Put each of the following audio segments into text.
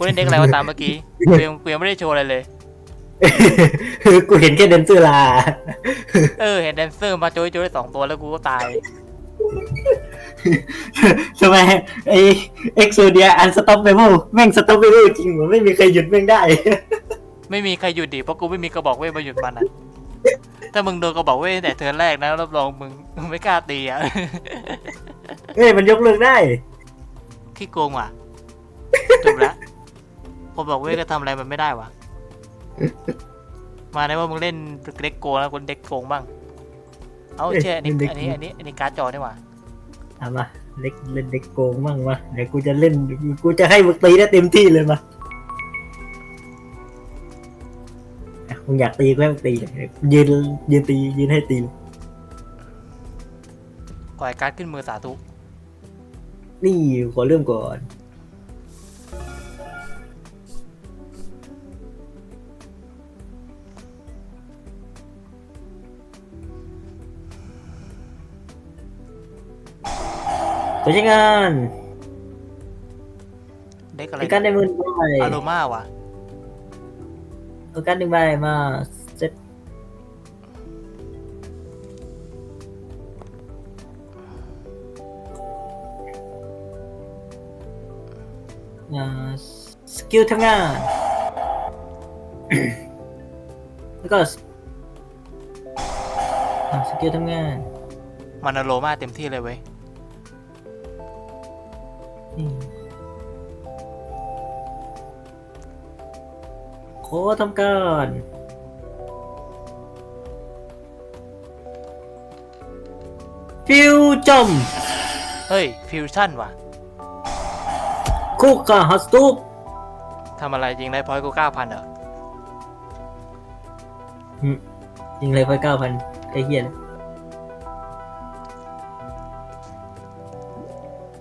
กูเล่นเด็กอะไรวะตามเมื่อกี้กูยังกูยังไม่ได้โชว์อะไรเลย กูเห็นแค่เดนเซอร์ลา เออเห็นแดนเซอร์มาโจยโจยสองตัวแล้วกูก็ตาย ทำไมไอเอ็กโซเดียอันสต็อปเปเบิลแม่งสต็อปเปเบิลจริงเหมือนไม่มีใครหยุดแม่งได้ ไม่มีใครหยุดดิเพราะกูไม่มีกระบอกเวทมาหยุดมันอะ ถ้ามึงโดนกระบอกเวทตั้งแต่เทิร์นแรกนะรับรองมึงมึงไม่กล้าตีอะ เอ้ยมันยกเลิกได้ขี้โกงว่ะจบละ ผมบอกเวทก็ทำอะไรมันไม่ได้ว่ะมาในว่ามึงเล่นเด็กโกงแล้วคนเด็กโกงบ้าง เอาเช่อันนี้อันนี้อันนี้อันนี้การ์ดจอนี่หว่าเอามาเล็กเล่นเด็กโกงมั่งมาเดี๋ยวกูจะเล่นกูจะให้มึงตีได้เต็มที่เลยมาอะมึงอยากตีก็ให้มึงตีเลยยืนยืนตียืนให้ตีเลยปล่อยการ์ดขึ้นมือสาธุนี่ขอเริ่มก่อน ตัวใช้งานเด็กอะไรมีการได้มือใบอารมาว่ะเอาการหนึ่งใบมาเซตอ่าสกิลทำงาน แล้วก็สอ่าสกิลทำงาน มันอโรมาเต็มที่เลยเว้ย โค้ดทำการฟิวจอมเฮ้ยฟิวชั่นว่ะคุกกาฮัสตูปทำอะไรยิงได้พอยกูเก้าพันเหรอยิงเลยไปเก้าพันไอ้เหี้ยเลย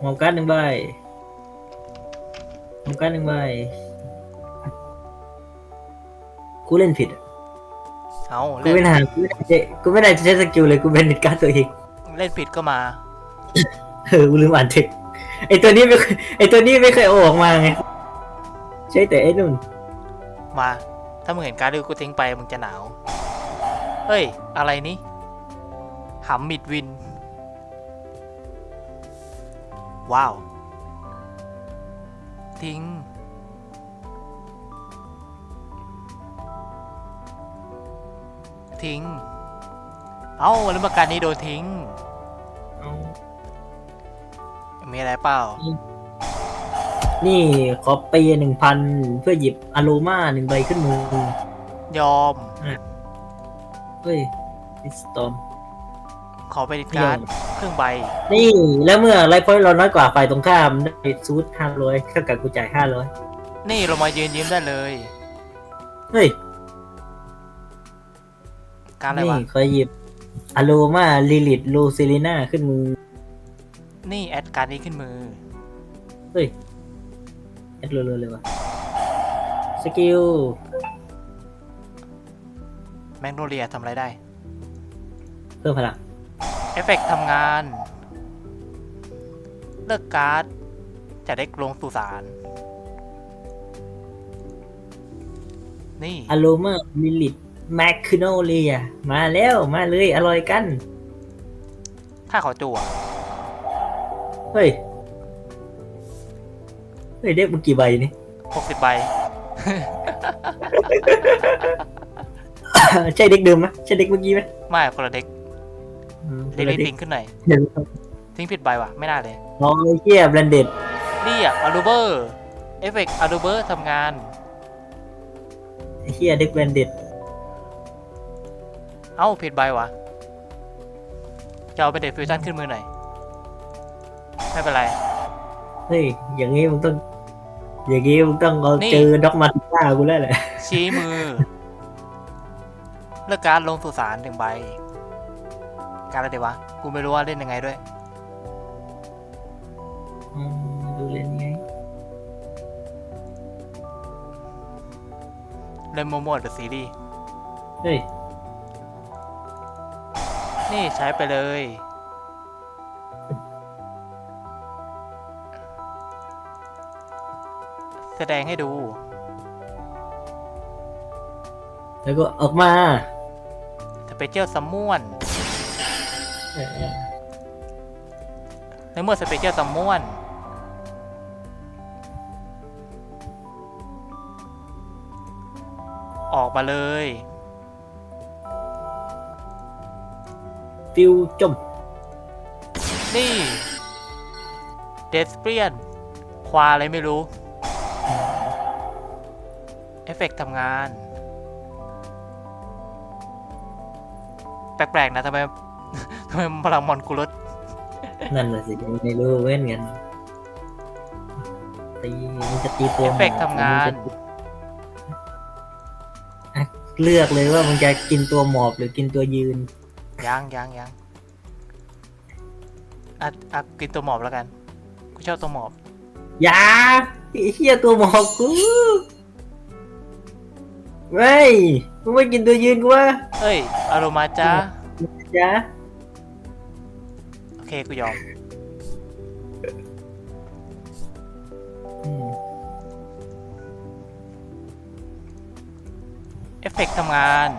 หมอการดหนึ่งใบหมอการดหนึ่งใบ กูเล่นผิดอะเอากูเล่นไม่น่ากูไม่น่าจะกูไม่น่าจะใช้สกิลเลยกูเป็นการดตัวเอง เล่นผิดก็มา เออกูลืมอ่านเทคไอตัวนี้ไม่เคยไอตัวนี้ไม่เคยเอาออกมาไงใช่แต่ไอ้นุ่นมา ถ้ามึงเห็นการ์ดที่กูทิ้งไปมึงจะหนาว เฮ้ย อะไรนี่หำมิดวิน ว้าว ทิ้ง ทิ้ง เอ้าแล้วมาการนี้โดนทิ้งมีอะไรเปล่า นี่ขอปีหนึ่งพันเพื่อหยิบอโรมาหนึ่งใบขึ้นมือ ยอม เฮ้ยอิสตอม ขอไปดิการ์ดครึ่งใบ นี่แล้วเมื่อไลฟ์พอยต์เราน้อยกว่าฝ่ายตรงข้ามได้ซูดห้าร้อยเท่ากับกูจ่ายห้าร้อยนี่เรามายืนยิ้มได้เลย เฮ้ย การอะไรนี่วะขอหยิบอโรมาลิลิตลูซิลิน่าขึ้นมือนี่แอดการ์ดนี้ขึ้นมือ เฮ้ยแอดเร็วๆเลยวะสกิลแมกโนเลียทำอะไรได้ เพิ่มพลังเอฟเฟกต์ทำงาน เลือกการ์ดจะได้ลงสุสานนี่ อโรมาลิลิต แมคคิโนเลียมาแล้วมาเลยอร่อยกัน ถ้าขอจั่วเฮ้ย เฮ้ยเด็กมึงกี่ใบนี่หกสิบใบ ใช่เด็กเดิมไหมใช่เด็กเมื่อกี้ไหมไม่คนละเด็กอืมเด็กคนละนี้ทิ้งขึ้นหน่อย เดี๋ยวทิ้งผิดใบว่ะ ไม่น่าเลยน้องไอ้เหี้ยแบรนเด็ดนี่อะอารูเบอร์ เอฟเฟกต์อารูเบอร์ทำงาน ไอ้เหี้ยเด็กแบรนเด็ดเอ้าผิดใบว่ะจะเอาเป็นเด็ดฟิวชั่นขึ้นมือหน่อยไม่เป็นไร เฮ้ย อย่างงี้มึงต้อง อย่างงี้มึงต้องเอานี่ เจอด็อกมาติก้ากูแล้วแหละชี้มือ เลือกการดลงสุสานหนึ่งใบ การอะไรดีวะ กูไม่รู้ว่าเล่นยังไงด้วย อืมดูเล่นไงเล่นโมโมดหรือซีรีส์เฮ้ย นี่ใช้ไปเลยเซแสดงให้ดู แล้วก็ออกมาสเปเชียลซัมมอนเออในเมื่อสเปเชียลซัมมอนออกมาเลย ฟิวจมนี่เดสเปียน ควาอะไรไม่รู้ เอฟเฟกต์ทำงาน แปลกๆนะทำไมทำไมพลังมอนกูลดนั่นแหละสิไม่รู้เว้นกันตีมันจะตีตัวเอฟเฟกต์ทำงานอะเลือกเลยว่ามึงจะกินตัวหมอบหรือกินตัวยืน ยังยังยังอะอะกินตัวหมอบแล้วกัน กูชอบตัวหมอบอย่าไอ้เฮียตัวหมอบกูไม่มึงไม่กินตัวยืนกูวะเอ้ยอารมาจ้าจ้าโอเคกูยอม เอฟเฟกต์ทำงาน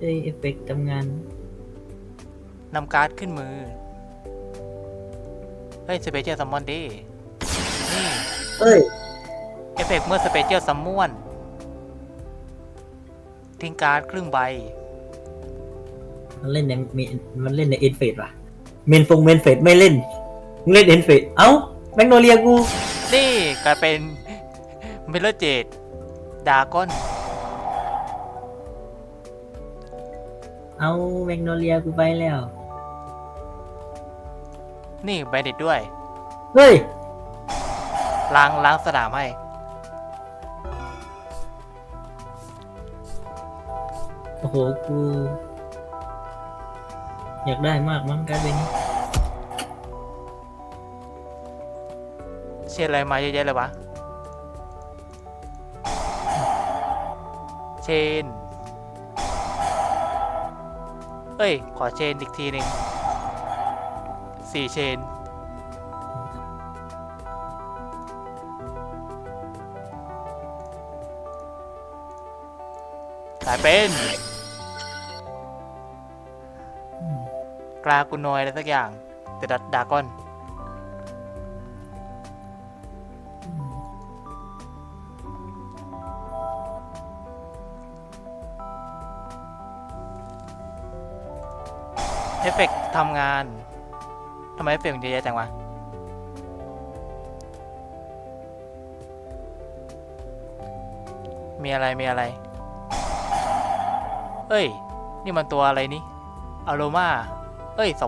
เอ้ยเอฟเฟกต์ทำงานนำการ์ดขึ้นมือ เฮ้ยสเปเชียลซัมมอนดีนี่เอ้ย เอฟเฟกต์เมื่อสเปเชียลซัมมอนทิ้งการ์ดครึ่งใบ มันเล่นในเมนมันเล่นในเอ็นเฟดว่ะ เมนฟงเมนเฟดไม่เล่นมึงเล่นเอ็นเฟดเอ้าแมกโนเลียกู นี่กลายเป็นเมลเจดดากอน เอาแมกโนเลียกูไปแล้ว นี่แบนดิตด้วย เฮ้ย ล้างล้างสนามให้ โอ้โห กู อยากได้มากมั้งการเป็นนี้เชียร์อะไรมาเยอะแยะเลยวะ เชน เอ้ย ขอเชนอีกทีหนึ่งสี่เชนกลายเป็น กลากุนอยอะไรสักอย่าง แต่ดัดดากอน ฟเฟกต์ทำงานทำไมเอฟเฟกต์มันเยอะแยะจังวะมีอะไรมีอะไร เอ้ย นี่มันตัวอะไรนี่อารมา เอ้ย2006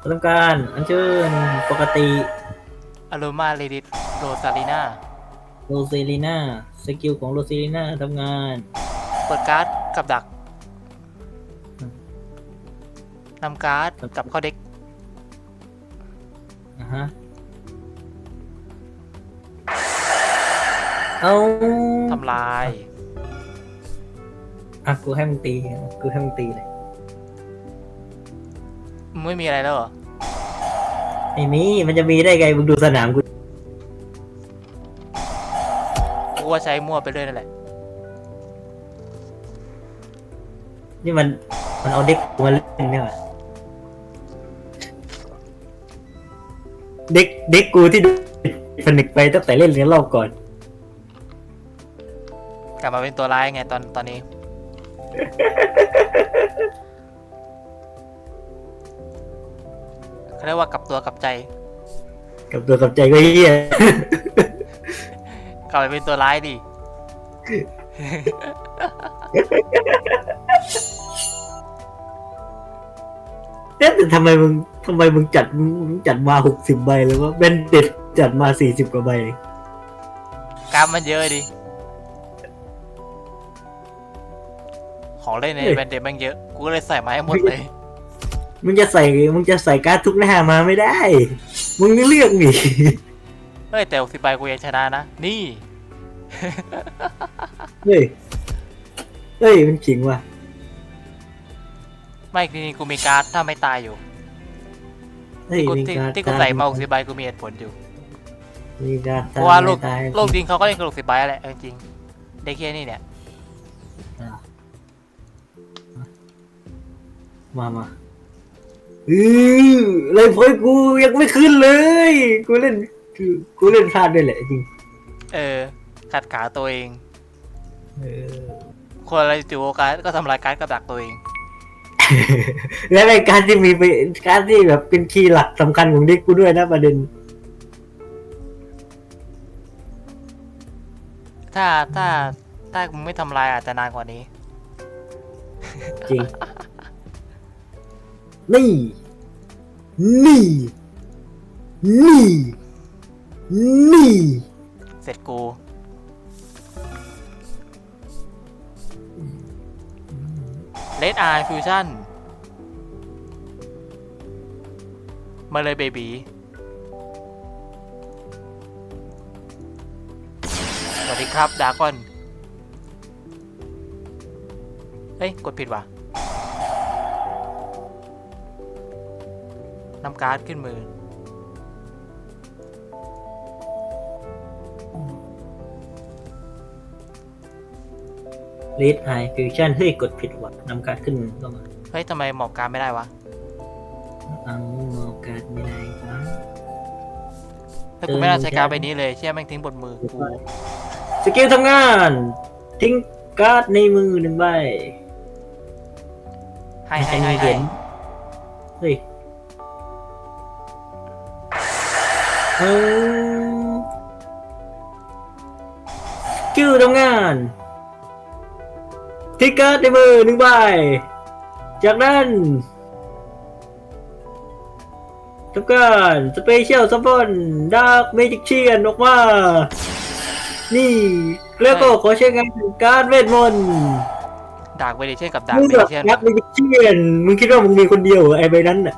กูต้องการอันเชิญปกติอารมาเรดิตโรซาลีนา โรเซลีนาสกิลของโรเซลีนาทำงานเปิดการ์ดกับดักนำการ์ดกลับเข้าเด็กอะฮะเอาทำลาย อะกูให้มึงตีกูให้มึงตีเลยมึงไม่มีอะไรแล้วเหรอไอ้นี่มันจะมีได้ไงมึงดูสนามกู ว่าใช้มั่วไปเรื่อยนั่นแหละ นี่มันมันเอาเด็กกูมาเล่นเนี่ยว่ะเด็กเด็กกูที่ดูผนึกไปตั้งแต่เล่นเรียนรอบก่อน กลับมาเป็นตัวร้ายไงตอนตอนนี้ เขาเรียกว่ากลับตัวกลับใจ กับตัวกับใจก็เฮีย กลับไปเป็นตัวร้ายดิ เอ๊ะแต่ทำไมมึงทำไมมึงจัดมึงมึงจัดมาหกสิบใบเลยวะเบนเด็ดจัดมาสี่สิบกว่าใบกรามมันเยอะดิ ของเล่นในเฮ้ยแบนเดมมันเยอะ กูก็เลยใส่มาให้หมดเลย มึงจะใส่มึงจะใส่การ์ดทุกหน้ามาไม่ได้ มึงเลือกนี่ เฮ้ยแต่60ใบกูยังชนะนะ นี่ เฮ้ย เฮ้ย มันจริงว่ะ ไม่ทีนี้กูมีการ์ดถ้าไม่ตายอยู่เฮ้ยกูมีที่การที่กูใส่มาหกสิบใบกูมีเหตุผลอยู่ มีการเพราะว่าโลกตายโลกจริงเขาก็เล่นกันหกสิบใบแหละเอาจริงๆได้แค่นี้เนี่ย มามาอือเลยพอยกูยังไม่ขึ้นเลย กูเล่น คือกูเล่นพลาดด้วยแหละจริง เออ ขัดขาตัวเอง เออ คนอะไรจู่โอกาสก็ทำลายการดกับดักตัวเอง และในการที่มีไปการที่แบบเป็นคีย์หลักสำคัญของเด็กกูด้วยนะประเด็น ถ้าถ้าถ้ามึงไม่ทำลายอาจจะนานกว่านี้ จริง นี่ นี่ นี่ นี่ เสร็จกูเลดไอฟิวชั่นมาเลยเบบีสวัสดีครับดากอนเฮ้ย กดผิดว่ะนำการ์ดขึ้นมือ เลดไอฟิวชั่นเฮ้ยกดผิดว่ะนำการดขึ้นมือเข้ามาเฮ้ยทำไมหมอบการดไม่ได้วะเอาโอกาสไม่ได้ครับ ถ้ากูไม่น่าใช้การดใบนี้เลยเชี่ยแม่งทิ้งบนมือกูสกิลทำงาน ทิ้งการ์ดในมือหนึ่งใบให้ให้ใครให้มีเหให้รียญเฮ้ยเออสกิลทำงาน ทิ้งการ์ดในมือหนึ่งใบ จากนั้นทำการสเปเชียลซับบอนดาร์กเมจิกเชียนออกมา นี่แล้วก็ขอใช้งานการดเวทมนต์ดากเวดิเช่นกับดากมึงเวแบดิบเช่นนักเมจิกเชียนมึงคิดว่ามึงมีคนเดียวเหรอไอ้ใบนั้นน่ะ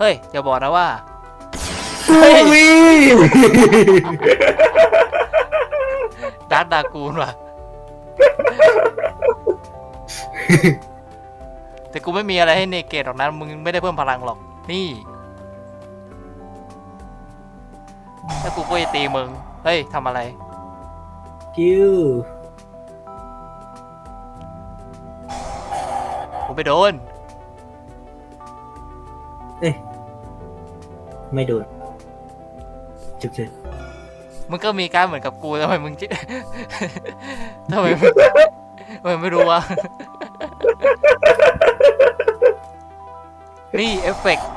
เฮ้ย อย่าบอกนะว่ากูมีดาร์ดดากูนว่ะ แต่กูไม่มีอะไรให้เนเกตหรอกนะมึงไม่ได้เพิ่มพลังหรอก นี่ ถ้ากูก็จะตีมึง เฮ้ยทำอะไรคิวกูไปโดน เอ้ยไม่โดนจุกเฉินมึงก็มีการดเหมือนกับกูทำไมมึงจิ ทำไมมึงทำไมไม่รู้วะ นี่เอฟเฟกต์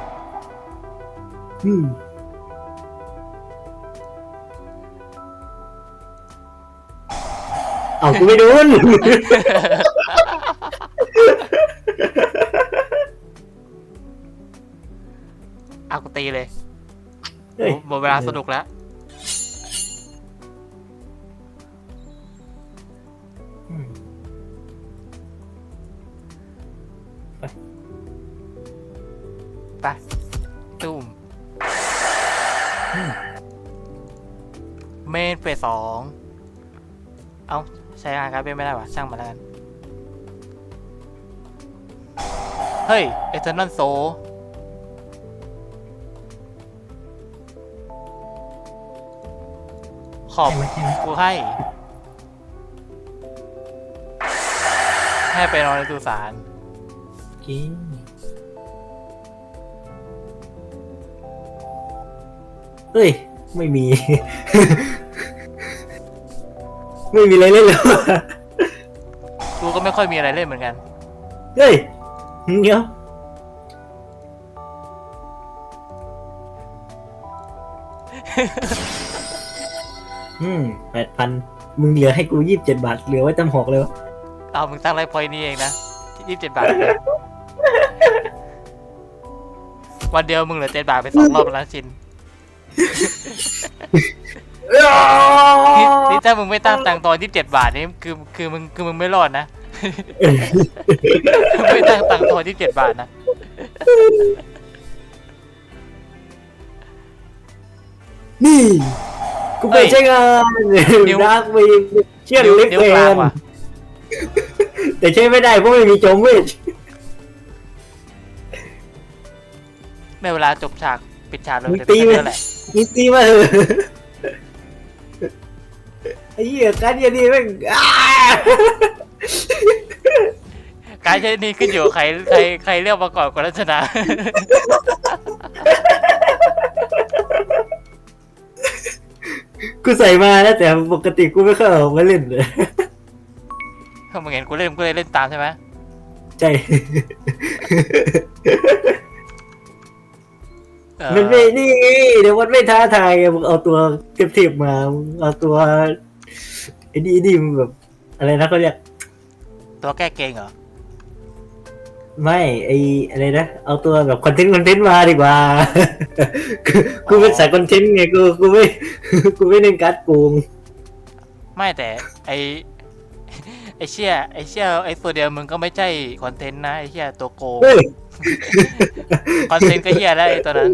อืมเอากูไม่โดนอากูตีเลยเฮ้ยหมดเวลาสนุกแล้ว นเฟสสองเอาใช้งานการเป็นไม่ได้วะช่างมาแล้วกัน เฮ้ยเอเทอร์นัลโซขอบใช่ไหมใช่ไหมกูให้ ให้ไปนอนในสุสานจริงเฮ้ย ไม่มี ไม่มีอะไรเล่นแล้วกูก็ไม่ค่อยมีอะไรเล่นเหมือนกัน เฮ้ยเดี๋ยวอืมแปดพันมึงเหลือให้กูยี่สิบเจ็ดบาท เหลือไว้ตำหอกเลยวะเอามึงตั้งไรพอยนี้เองนะยี่สิบเจ็ดบาท วันเดียวมึงเหลือเจ็ดบาทไปสองรอบแล้วนะชิน นี่นี่ถ้ามึงไม่ตั้งตังค์ตอนยี่สิบเจ็ดบาทนี่คือคือมึงคือมึงไม่รอดนะ ไม่ตั้งตังค์ตอนยี่สิบเจ็ดบาทนะ นี่กูไปเฮ้ยใช้งานนิ้วรักไปเชื่อนิ้วลิฟนิ้วเฟกลางนว่ะแต่ใช้ไม่ได้เพราะไม่มีจอมเวทในเวลาจบฉากปิดฉากเลยมึงเดี๋ยวตีเป็นมันเรื่องแหละมีตีมาเถอะไอ้เหี้ยการเดียนี่แม่งอ้าการใช้นี่ขึ้นอยู่กับใครใครใครเรียกมาก่อนคนนั้นชนะกูใส่มาแล้วแต่ปกติกูไม่เคยเอามาเล่นเลยถ้ามึงเห็นกูเล่นมึงก็เลยเล่นตามใช่ไหมใช่ เออมันไม่นี่ไงเดี๋ยวมันไม่ท้าทายไงมึงเอาตัวเทียบๆมามึงเอาตัว ไอ้นี่ไอ้นี่มึงแบบ อะไรนะเขาเรียกตัวแก้เกงเหรอ ไม่ไออะไรนะเอาตัวแบบคอนเทนต์คอนเทนต์มาดีกว่ากูกูเป็นสายคอนเทนต์ไงกูกูไม่กูไม่เล่นการ์ดโกงไม่แต่ไอไอเชี่ยไอเชี่ยไอตัวเดียวมึงก็ไม่ใช่คอนเทนต์นะไอเชี่ยตัวโกงเฮ้ย คอนเทนต์ก็เฮียแล้วไอตัวนั้น